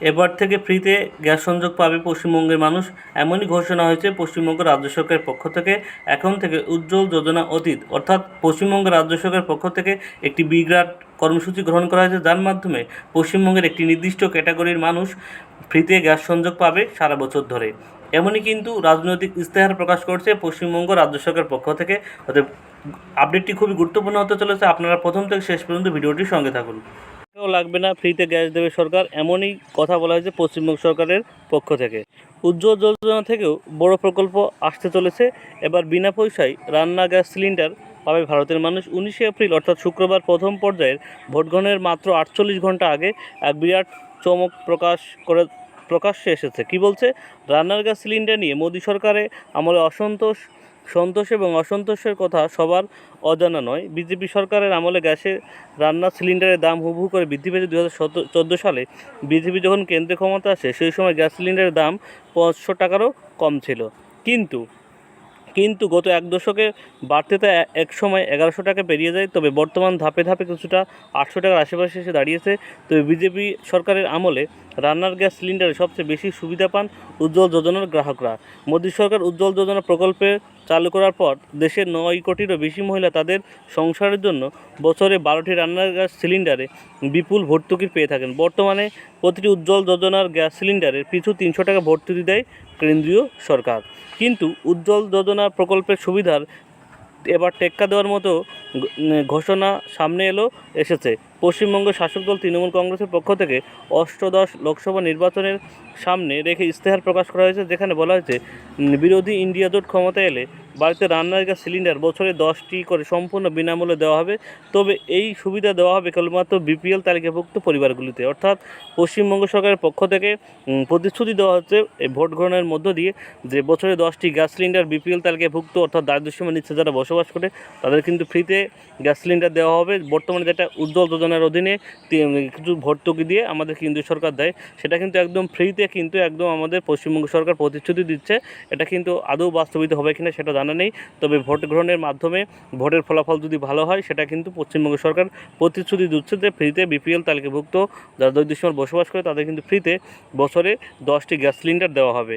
এবার থেকে ফ্রিতে গ্যাস সংযোগ পাবে পশ্চিমবঙ্গের মানুষ, এমনই ঘোষণা হয়েছে পশ্চিমবঙ্গ রাজ্য সরকারের পক্ষ থেকে। এখন থেকে উজ্জ্বল যোজনা অতীত, অর্থাৎ পশ্চিমবঙ্গ রাজ্য সরকারের পক্ষ থেকে একটি বিগ্রাট কর্মসূচি গ্রহণ করা হয়েছে, যার মাধ্যমে পশ্চিমবঙ্গের একটি নির্দিষ্ট ক্যাটাগরির মানুষ ফ্রিতে গ্যাস সংযোগ পাবে সারা বছর ধরে। এমনই কিন্তু রাজনৈতিক ইস্তেহার প্রকাশ করছে পশ্চিমবঙ্গ রাজ্য সরকারের পক্ষ থেকে। অতএব আপডেটটি খুবই গুরুত্বপূর্ণ হতে চলেছে। আপনারা প্রথম থেকে শেষ পর্যন্ত ভিডিওটির সঙ্গে থাকুন। লাগবে না ফ্রিতে গ্যাস দেবে সরকার, এমনই কথা বলা হয়েছে পশ্চিমবঙ্গ সরকারের পক্ষ থেকে। উজ্জ্বল যোজনা থেকেও বড় প্রকল্প আসতে চলেছে। এবার বিনা পয়সায় রান্না গ্যাস সিলিন্ডার পাবে ভারতের মানুষ। উনিশে এপ্রিল, অর্থাৎ শুক্রবার প্রথম পর্যায়ের ভোট গ্রহণের মাত্র আটচল্লিশ ঘণ্টা আগে এক বিরাট চমক প্রকাশ করে, প্রকাশ্যে এসেছে। কি বলছে? রান্নার গ্যাস সিলিন্ডার নিয়ে মোদী সরকারে আমলে অসন্তোষ সন্তোষ এবং অসন্তোষের কথা সবার অজানা নয়। বিজেপি সরকারের আমলে গ্যাসের রান্নার সিলিন্ডারের দাম হুবহু করে বৃদ্ধি পেয়েছে দু হাজার চোদ্দ সালে। বিজেপি যখন কেন্দ্রে ক্ষমতা আসে, সেই সময় গ্যাস সিলিন্ডারের দাম পাঁচশো টাকারও কম ছিল। কিন্তু কিন্তু গত এক দশকে বাড়তে তা এক সময় এগারোশো টাকা পেরিয়ে যায়, তবে বর্তমান ধাপে ধাপে কিছুটা আটশো টাকার আশেপাশে এসে দাঁড়িয়েছে। তবে বিজেপি সরকারের আমলে রান্নার গ্যাস সিলিন্ডারে সবচেয়ে বেশি সুবিধা পান উজ্জ্বল যোজনার গ্রাহকরা। মোদী সরকার উজ্জ্বল যোজনা প্রকল্পে চালু করার পর দেশের নয় কোটিরও বেশি মহিলা তাদের সংসারের জন্য বছরে বারোটি রান্নার গ্যাস সিলিন্ডারে বিপুল ভর্তুকি পেয়ে থাকেন। বর্তমানে প্রতিটি উজ্জ্বল যোজনার গ্যাস সিলিন্ডারের পিছু তিনশো টাকা ভর্তুকি দেয় কেন্দ্রীয় সরকার। কিন্তু উজ্জ্বল যোজনা প্রকল্পের সুবিধার এবার টেক্কা দেওয়ার মতো ঘোষণা সামনে এলো, এসেছে। পশ্চিমবঙ্গ শাসক দল তৃণমূল কংগ্রেসের পক্ষ থেকে অষ্টদশ লোকসভা নির্বাচনের সামনে রেখে ইস্তেহার প্রকাশ করা হয়েছে, যেখানে বলা হয়েছে, বিরোধী ইন্ডিয়া জোট ক্ষমতায় এলে বাড়িতে রান্নার গ্যাস সিলিন্ডার বছরে দশটি করে সম্পূর্ণ বিনামূল্যে দেওয়া হবে। তবে এই সুবিধা দেওয়া হবে কেবলমাত্র বিপিএল তালিকাভুক্ত পরিবারগুলিতে। অর্থাৎ পশ্চিমবঙ্গ সরকারের পক্ষ থেকে প্রতিশ্রুতি দেওয়া হচ্ছে এই ভোট গ্রহণের মধ্য দিয়ে যে বছরে দশটি গ্যাস সিলিন্ডার বিপিএল তালিকাভুক্ত অর্থাৎ দারিদ্র্যসীমার নিচে যারা বসবাস করে, তাদের কিন্তু ফ্রিতে গ্যাস সিলিন্ডার দেওয়া হবে। বর্তমানে যেটা উজ্জ্বল যোজনার অধীনে কিছু ভর্তুকি দিয়ে আমাদের কেন্দ্রীয় সরকার দেয়, সেটা কিন্তু একদম ফ্রিতে কিন্তু একদম আমাদের পশ্চিমবঙ্গ সরকার প্রতিশ্রুতি দিচ্ছে। এটা কিন্তু আদৌ বাস্তবিত হবে কিনা সেটা জানা নেই। তবে ভোট গ্রহণের মাধ্যমে ভোটের ফলাফল যদি ভালো হয়, সেটা কিন্তু পশ্চিমবঙ্গ সরকার প্রতিশ্রুতি দিচ্ছে যে ফ্রিতে বিপিএল তালিকাভুক্ত যারা দরিদ্র সীমার বসবাস করে, তাদের কিন্তু ফ্রিতে বছরে দশটি গ্যাস সিলিন্ডার দেওয়া হবে।